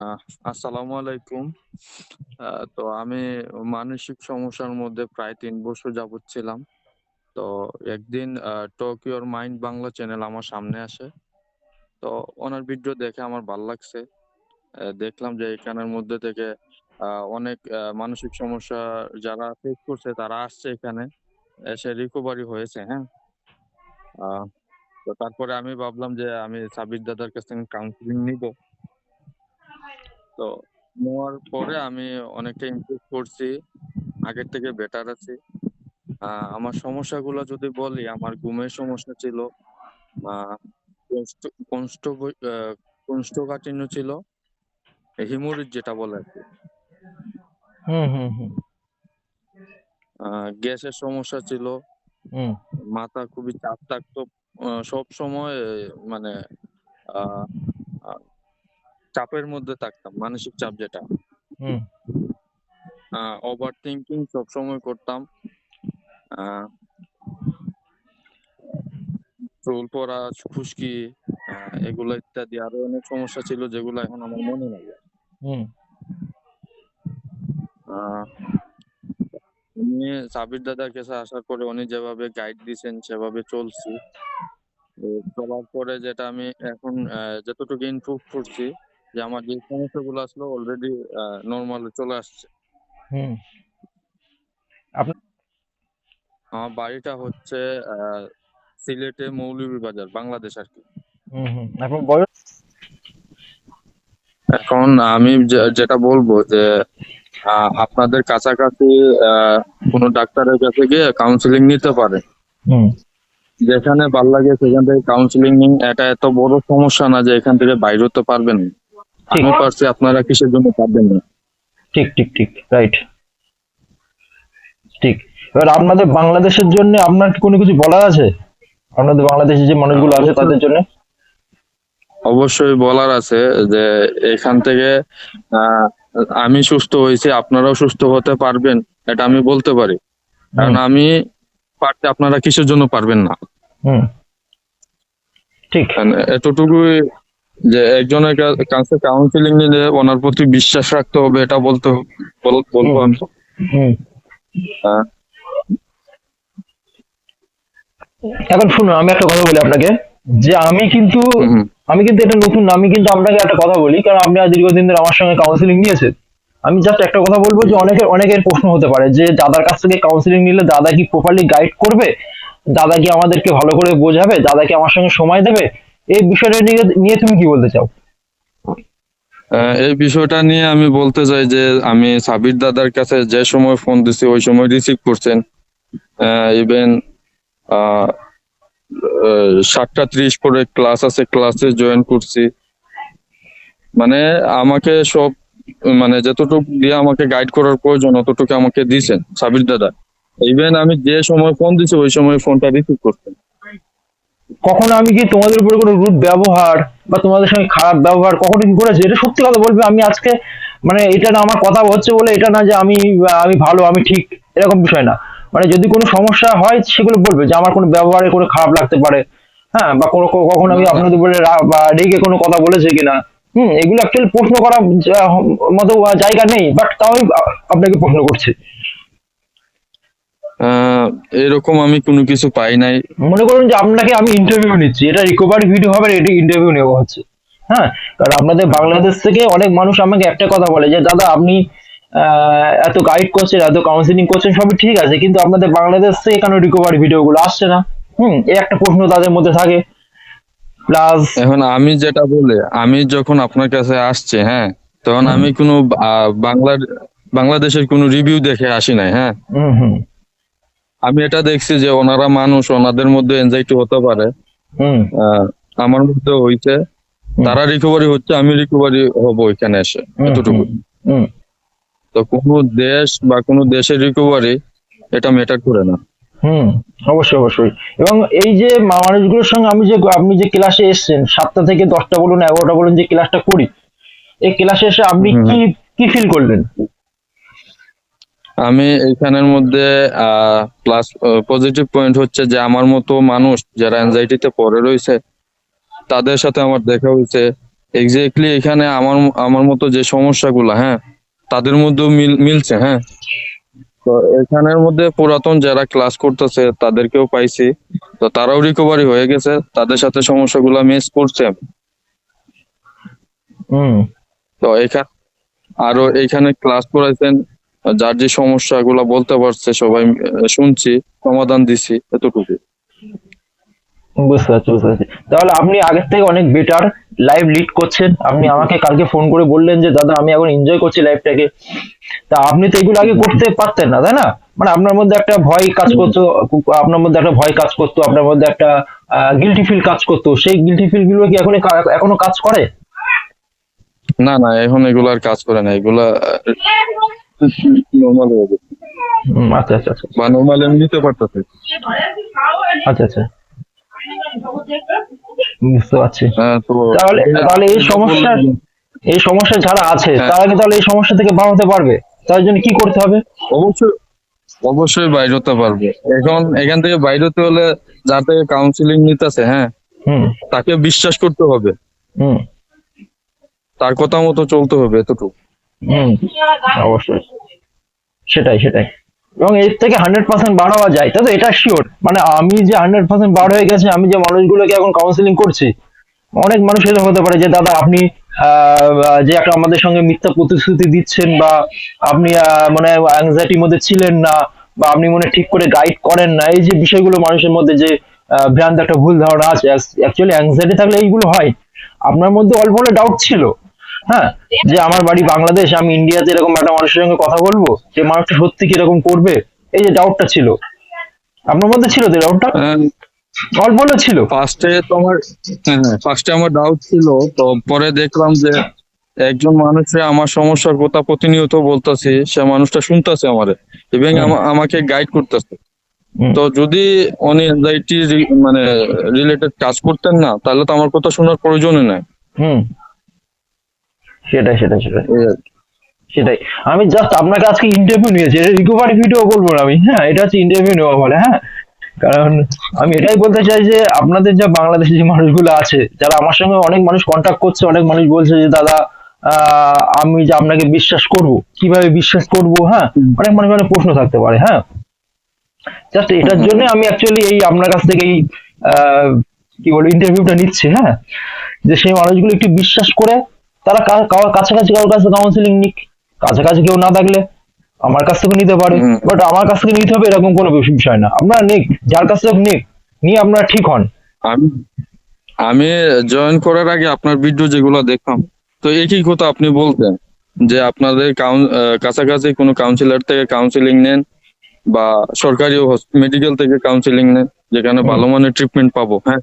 আসসালামু আলাইকুম। তো আমি মানসিক সমস্যার মধ্যে প্রায় তিন বছর যাবৎ ছিলাম। তো একদিন talk your mind Bangla channel আমার সামনে আসে। তো ওনার ভিডিও দেখে আমার ভালো লাগছে। দেখলাম যে এখানের মধ্যে থেকে অনেক মানসিক সমস্যা যারা ফেস করছে, তারা আসছে এখানে। এসে রিকভারি হয়েছে হ্যাঁ। তো তারপরে আমি ভাবলাম যে আমি সাবির দাদার কাছ থেকে কাউন্সিলিং নিব। তো নেওয়ার পরে আমি অনেকটা ইমপ্রুভ করছি। আগের থেকে বেটার আছি। আমার সমস্যাগুলো যদি বলি আমার ঘুমের সমস্যা ছিল কোষ্ঠকাঠিন্য ছিল হিমোরিজ যেটা বলে আর কি। গ্যাসের সমস্যা ছিল। হুম। মাথা খুবই চাপ থাকতো। সব সময় মানে চাপের মধ্যে থাকতাম মানসিক চাপ যেটা। ওভার থিঙ্কিং সবসময় করতাম। চুল পড়া খুশকি এগুলো ইত্যাদি আরও অনেক সমস্যা ছিল যেগুলো এখন আমার মনে নাই। আমি সাবির দাদার কাছে আসার পরে উনি যেভাবে গাইড দিয়েছেন সেভাবে চলছি। চলার পরে যেটা আমি এখন যতটুকু ইমপ্রুভ করছি যে আমার যে সমস্যাগুলো আসলো অলরেডি নর্মালে চলে আসছে। হুম। আমার বাড়িটা হচ্ছে সিলেটে মৌলভীবাজার বাংলাদেশ আর কি। বয়স? এখন আমি যেটা বলব যে আপনাদের কাছাকাছি কোনো ডাক্তারের কাছে গিয়ে কাউন্সিলিং নিতে পারে। যেখানে ভালো লাগে সেখান থেকে কাউন্সিলিং এটা এত বড় সমস্যা না যে এখান থেকে বাইরে হতে পারবেন না। আমি পারছি আপনারা কিসের জন্য পারবেন না। ঠিক ঠিক ঠিক রাইট ঠিক। এবার আপনাদের বাংলাদেশের জন্য আপনার কোনো কিছু বলার আছে? আপনাদের বাংলাদেশে যে মানুষগুলো আছে তাদের জন্য? অবশ্যই বলার আছে যে এখান থেকে আমি সুস্থ হয়েছি আপনারাও সুস্থ হতে পারবেন এটা আমি বলতে পারি। কারণ আমি পারতে আপনারা কিসের জন্য পারবেন না। ঠিক। এতটুকুই যে একজনের কাছে কাউন্সিলিং নিলে ওনার প্রতি বিশ্বাস রাখতে হবে এটা বলতে বল- বলব আমি। এখন শুনুন আমি একটা কথা বলি আপনাকে। যে আমি কিন্তু আমি কিন্তু এটা নতুন আমি কিন্তু আপনাকে একটা কথা বলি কারণ আপনি দীর্ঘদিন ধরে আমার সঙ্গে কাউন্সিলিং নিয়েছেন। আমি জাস্ট একটা কথা বলব যে অনেকের অনেকের প্রশ্ন হতে পারে যে দাদার কাছ থেকে কাউন্সিলিং নিলে দাদা কি প্রপারলি গাইড করবে? দাদা কি আমাদেরকে ভালো করে বোঝাবে? দাদা কি আমার সঙ্গে সময় দেবে? এই বিষয়টা নিয়ে তুমি কি বলতে চাও? এই বিষয়টা নিয়ে আমি বলতে চাই যে আমি সাবির দাদার কাছে যে সময় ফোন দিছি, ওই সময় রিসিভ করছেন। ইভেন সাতটা ত্রিশ পরে ক্লাস আছে ক্লাসে জয়েন করছি। মানে আমাকে সব মানে যতটুকু দিয়ে আমাকে গাইড করার প্রয়োজন, অতটুকু আমাকে দিয়েছেন সাবির দাদা। ইভেন আমি যে সময় ফোন দিছি, ওই সময় ফোনটা রিসিভ করছেন। কখনো আমি কি তোমাদের উপরে কোনো রূপ ব্যবহার বা তোমাদের সঙ্গে খারাপ ব্যবহার কখনো কি করেছি? এটা সত্যি কথা বলবে, আমি আজকে মানে এটা না আমার কথা হচ্ছে বলে এটা না যে আমি আমি ভালো, আমি ঠিক, এরকম বিষয় না। মানে যদি কোনো সমস্যা হয় সেগুলো বলবে যে আমার কোনো ব্যবহারে কোনো খারাপ লাগতে পারে। হ্যাঁ বা কোনো কখনো আমি আপনাদের উপরে রেগে কোনো কথা বলেছে কিনা। হুম, এগুলো অ্যাকচুয়ালি প্রশ্ন করার মতো জায়গা নেই বাট তাও আপনাকে প্রশ্ন করছি। এরকম আমি কোনো কিছু পাই নাই। মনে করুন যে আপনাকে আমি ইন্টারভিউ নিচ্ছি। এটা রিকভারি ভিডিও হবে এটি ইন্টারভিউ নেওয়া হচ্ছে। হ্যাঁ? কারণ আপনাদের বাংলাদেশ থেকে অনেক মানুষ আমাকে একটা কথা বলে যে দাদা আপনি এত গাইড করছেন এত কাউন্সিলিং করছেন সবই ঠিক আছে কিন্তু আপনাদের বাংলাদেশ থেকে কেন রিকভারি ভিডিও গুলো আসছে না? হুম এই একটা প্রশ্ন তাদের মধ্যে থাকে। প্লাস এখন আমি যেটা বলে আমি যখন আপনার কাছে আসছে হ্যাঁ তখন আমি কোনো বাংলার বাংলাদেশের কোনো রিভিউ দেখে আসি নাই হ্যাঁ। হুম হুম। আমি এটা দেখছি যে ওনারা মানুষ ওনাদের মধ্যে এনজাইটি হতে পারে। আমার মধ্যে হইছে। তারা রিকভারি হচ্ছে আমি রিকভারি হব এখানে এসে এতটুকু। তো কোনো দেশ বা কোনো দেশের রিকভারি এটা ম্যাটার করে না। হুম অবশ্যই অবশ্যই। এবং এই যে মানুষগুলোর সঙ্গে আমি যে আপনি যে ক্লাসে এসেছেন সাতটা থেকে দশটা বলুন এগারোটা বলুন যে ক্লাসটা করি এই ক্লাসে এসে আপনি কি কি ফিল করলেন? আমি এখানের মধ্যে প্লাস পজিটিভ পয়েন্ট হচ্ছে যে আমার মতো মানুষ যারা অ্যাংজাইটিতে পড়ে রয়েছে তাদের সাথে আমার দেখা হয়েছে। এক্স্যাক্টলি এখানে আমার আমার মতো যে সমস্যাগুলো হ্যাঁ তাদের মধ্যেও মিল মিলছে হ্যাঁ। তো এখানের মধ্যে পুরাতন যারা ক্লাস করতেছে তাদেরকেও পাইছি। তো তারাও রিকভারি হয়ে গেছে তাদের সাথে সমস্যাগুলো মিস করছে। হুম। তো এখানে আরও এখানে ক্লাস করাইছেন। যার যে সমস্যা সমস্যাগুলো বলতে পারছে সবাই শুনছি সমাধান দিছি এতটুকু বুঝতে পারছি বুঝতে পারছি। তাহলে আপনি আগের থেকে অনেক বেটার লাইভ লিড করছেন। আপনি আমাকে কালকে ফোন করে বললেন যে দাদা আমি এখন এনজয় করছি লাইফটাকে তা আপনি তো এগুলো আগে করতে পারতেন না তাই না? মানে আপনার মধ্যে একটা ভয় কাজ করতো আপনার মধ্যে একটা ভয় কাজ করতো আপনার মধ্যে একটা গিলটি ফিল কাজ করতো। সেই গিলটি ফিলগুলো কি এখন এখনও কাজ করে? না না এখন এগুলো আর কাজ করে না। এগুলা নর্মাল হয়ে হুম, আচ্ছা আচ্ছা আচ্ছা। বা নর্মাল আমি নিতে পারতেছে। আচ্ছা আচ্ছা। বুঝতে পারছি। হ্যাঁ তাহলে তাহলে এই সমস্যা এই সমস্যা যারা আছে হ্যাঁ। তারা কি তাহলে এই সমস্যা থেকে বার হতে পারবে? তার জন্য কি করতে হবে? অবশ্যই অবশ্যই বাইরে হতে পারবে। এখন এখান থেকে বাইরে হতে হলে যার থেকে কাউন্সিলিং নিতেছে হ্যাঁ হুম। তাকে বিশ্বাস করতে হবে। হুম। তার কথা মতো চলতে হবে এতটুকু। হুম, অবশ্যই। সেটাই সেটাই। এবং এর থেকে হান্ড্রেড পার্সেন্ট বার হওয়া যায় তাই তো এটা শিওর মানে আমি যে হান্ড্রেড পার্সেন্ট বার হয়ে গেছে, আমি যে মানুষগুলোকে এখন কাউন্সিলিং করছি, অনেক মানুষ এটা হতে পারে যে, দাদা, আপনি যে একটা আমাদের সঙ্গে মিথ্যা প্রতিশ্রুতি দিচ্ছেন বা আপনি মানে অ্যাংজাইটির মধ্যে ছিলেন না বা আপনি মনে ঠিক করে গাইড করেন না, এই যে বিষয়গুলো মানুষের মধ্যে যে ভ্রান্ত একটা ভুল ধারণা আছে অ্যাকচুয়ালি অ্যাংজাইটি থাকলে এইগুলো হয়। আপনার মধ্যে অল্প হলে ডাউট ছিল। হ্যাঁ যে আমার বাড়ি বাংলাদেশ আমি ইন্ডিয়াতে এরকম একটা মানুষের সঙ্গে কথা বলব যে মানুষটা সত্যি কীরকম করবে এই যে ডাউটটা ছিল। আপনার মধ্যে ছিল তো ডাউটটা অল্প ছিল। ফার্স্টে তো আমার হ্যাঁ ফার্স্টে আমার ডাউট ছিল তো পরে দেখলাম যে একজন মানুষে আমার সমস্যার কথা প্রতিনিয়ত বলতেছে সে মানুষটা শুনতেছে আমারে এবং আমাকে গাইড করতেছে। তো যদি উনি এনজাইটি মানে রিলেটেড কাজ করতেন না তাহলে তো আমার কথা শোনার প্রয়োজনই নাই। হুম। সেটাই সেটাই সেটাই। সেটাই। আমি জাস্ট আপনাকে আজকে ইন্টারভিউ নিয়েছি এটা রিকভারি ভিডিও বলব না আমি হ্যাঁ এটা হচ্ছে ইন্টারভিউ নেওয়া বলে হ্যাঁ। কারণ আমি এটাই বলতে চাই যে আপনাদের যা বাংলাদেশে যে মানুষগুলো আছে যারা আমার সঙ্গে অনেক মানুষ কন্ট্যাক্ট করছে অনেক মানুষ বলছে যে দাদা আহ, আমি যে আপনাকে বিশ্বাস করব কীভাবে বিশ্বাস করব হ্যাঁ? অনেক মানুষ অনেক প্রশ্ন থাকতে পারে হ্যাঁ। জাস্ট এটার জন্য আমি অ্যাকচুয়ালি এই আপনার কাছ থেকে এই আহ, কি বলব ইন্টারভিউটা নিচ্ছি হ্যাঁ। যে সেই মানুষগুলো একটু বিশ্বাস করে তারা কাছাকাছি কারোর কাছে কাউন্সিলিং নিক। কাছাকাছি কেউ না থাকলে আমার কাছ থেকে নিতে পারে। বাট আমার কাছ থেকে নিতে হবে এরকম কোনো বিষয় না। আপনারা নিক। যার কাছ থেকে নিক। নিয়ে আপনারা ঠিক হন। আমি আমি জয়েন করার আগে আপনার ভিডিও যেগুলো দেখলাম তো একই কথা আপনি বলতেন যে আপনাদের কাছাকাছি কোনো কাউন্সিলর থেকে কাউন্সিলিং নেন বা সরকারি মেডিকেল থেকে কাউন্সিলিং নেন যেখানে ভালো মানের ট্রিটমেন্ট পাবো হ্যাঁ?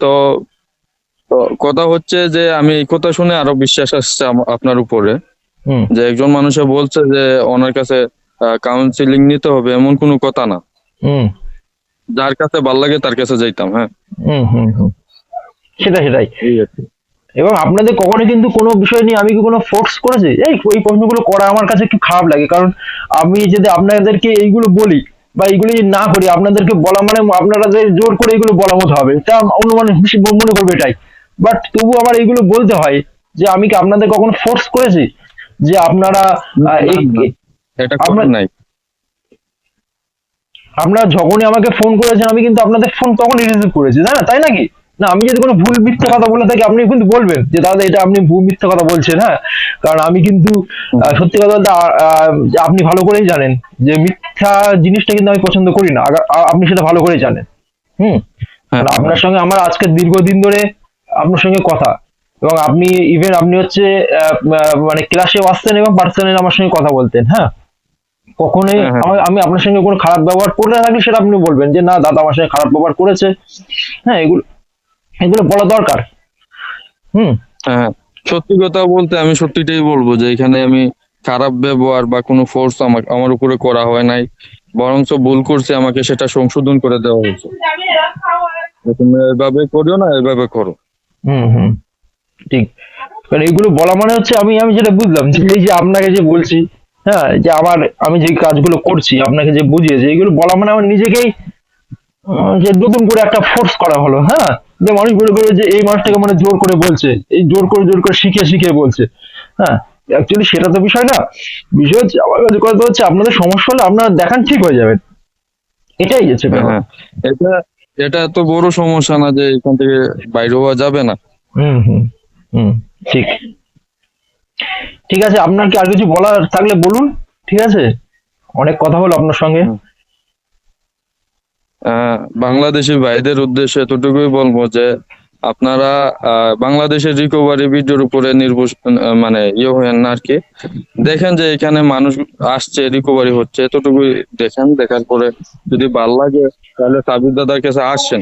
তো তো কথা হচ্ছে যে আমি এই কথা শুনে আরও বিশ্বাস আসছে আপনার উপরে। যে একজন মানুষে বলছে যে ওনার কাছে কাউন্সিলিং নিতে হবে এমন কোনো কথা না। যার কাছে ভালো লাগে তার কাছে যাইতাম হ্যাঁ। সেটাই সেটাই। এবং আপনাদের কখনো কিন্তু কোনো বিষয় নিয়ে আমি কি কোনো ফোর্স করেছি? এই ওই প্রশ্নগুলো করা আমার কাছে একটু খারাপ লাগে কারণ আমি যদি আপনাদেরকে এইগুলো বলি বা এইগুলো যদি না করি আপনাদেরকে বলা মানে আপনারা যে জোর করে এগুলো বলা মতো হবে। তা অন্য মানুষ মনে করবে এটাই। বাট তবু আমার এইগুলো বলতে হয় যে আমি কি আপনাদের কখনো ফোর্স করেছি? যে আপনারা নাই। আপনারা যখনই আমাকে ফোন করেছেন আমি কিন্তু আপনাদের ফোন তখনই রিসিভ করেছি তাই না? তাই নাকি? না আমি যদি কোনো ভুল মিথ্যা কথা বলে থাকি আপনি কিন্তু বলবেন যে দাদা এটা আপনি ভুল মিথ্যা কথা বলছেন হ্যাঁ? কারণ আমি কিন্তু সত্যি কথা বলতে আপনি ভালো করেই জানেন যে মিথ্যা জিনিসটা কিন্তু আমি পছন্দ করি না। আপনি সেটা ভালো করেই জানেন। হুম? হ্যাঁ, আপনার সঙ্গে আমার আজকে দীর্ঘদিন ধরে আপনার সঙ্গে কথা। এবং আপনি ইভেন আপনি হচ্ছে মানে ক্লাসেও আসতেন এবং পার্সোনালি আমার সঙ্গে কথা বলতেন হ্যাঁ? কখনোই হ্যাঁ, হ্যাঁ। আমি- আমি আপনার সঙ্গে কোনো খারাপ ব্যবহার করে থাকলে সেটা আপনি বলবেন যে না দাদা আমার সঙ্গে খারাপ ব্যবহার করেছে। হ্যাঁ এগুলো এগুলো বলা দরকার। হুম। হ্যাঁ সত্যি কথা বলতে আমি সত্যিটাই বলব যে এখানে আমি খারাপ ব্যবহার বা কোনো ফোর্স আমার আমার উপরে করা হয় নাই। বরঞ্চ ভুল করছে আমাকে সেটা সংশোধন করে দেওয়া হয়েছে। তুমি এভাবে করিও না এভাবে করো। হুম হুম। ঠিক। কারণ এইগুলো বলা মানে হচ্ছে আমি আমি যেটা বুঝলাম যে এই যে আপনাকে যে বলছি হ্যাঁ যে আমার, আমি যে কাজগুলো করছি, আপনাকে যে বুঝিয়েছি এগুলো বলা মানে আমার নিজেকেই যে নতুন করে একটা ফোর্স করা হলো হ্যাঁ? যে মানুষ বলে করে যে এই মানুষটাকে মানে জোর করে বলছে, এই জোর করে জোর করে শিখে শিখে বলছে হ্যাঁ? অ্যাকচুয়ালি সেটা তো বিষয় না। বিষয় হচ্ছে, আমার কাছে কথা হচ্ছে, আপনাদের সমস্যা হলে আপনারা দেখান, ঠিক হয়ে যাবেন এটাই হচ্ছে ব্যাপার। হ্যাঁ। এটা এটা এত বড় সমস্যা না যে এখান থেকে বাইরে হওয়া যাবে না। হুম হুম হুম ঠিক। ঠিক আছে আপনার কি আর কিছু বলার থাকলে বলুন ঠিক আছে? অনেক কথা হলো আপনার সঙ্গে। বাংলাদেশি ভাইদের উদ্দেশ্যে এতটুকুই বলব যে আপনারা বাংলাদেশের রিকভারি ভিডিওর উপরে নির্ভর মানে ইয়ে হয়েন না আর কি দেখেন যে এখানে মানুষ আসছে রিকভারি হচ্ছে এতটুকুই দেখেন। দেখার পরে যদি ভালো লাগে তাহলে সাবির দাদার কাছে আসছেন।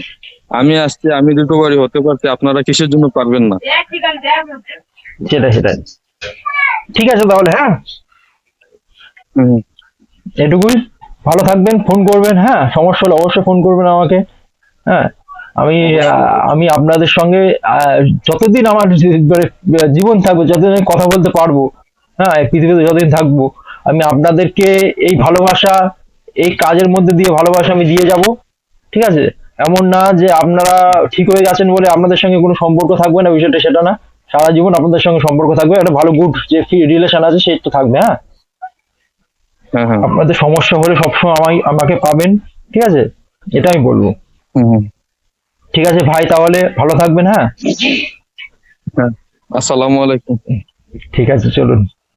আমি আসছি আমি রিকভারি হতে পারছি আপনারা কিসের জন্য পারবেন না? সেটাই সেটাই। ঠিক আছে তাহলে হ্যাঁ? এটুকুই। ভালো থাকবেন ফোন করবেন হ্যাঁ? সমস্যা হলে অবশ্যই ফোন করবেন আমাকে হ্যাঁ? আমি আমি আপনাদের সঙ্গে যতদিন আমার জীবন থাকবে যতদিন আমি কথা বলতে পারব হ্যাঁ পৃথিবীতে যতদিন থাকব আমি আপনাদেরকে এই ভালোবাসা এই কাজের মধ্যে দিয়ে ভালোবাসা আমি দিয়ে যাব ঠিক আছে? এমন না যে আপনারা ঠিক হয়ে গেছেন বলে আপনাদের সঙ্গে কোনো সম্পর্ক থাকবে না বিষয়টা সেটা না। সারা জীবন আপনাদের সঙ্গে সম্পর্ক থাকবে একটা ভালো গুড যে রিলেশন আছে সেই তো থাকবে হ্যাঁ? হ্যাঁ হ্যাঁ। আপনাদের সমস্যা হলে সবসময় আমায় আমাকে পাবেন ঠিক আছে? এটা আমি বলব। ঠিক আছে ভাই তাহলে ভালো থাকবেন হ্যাঁ? হ্যাঁ। আসসালামু আলাইকুম। ঠিক আছে চলুন।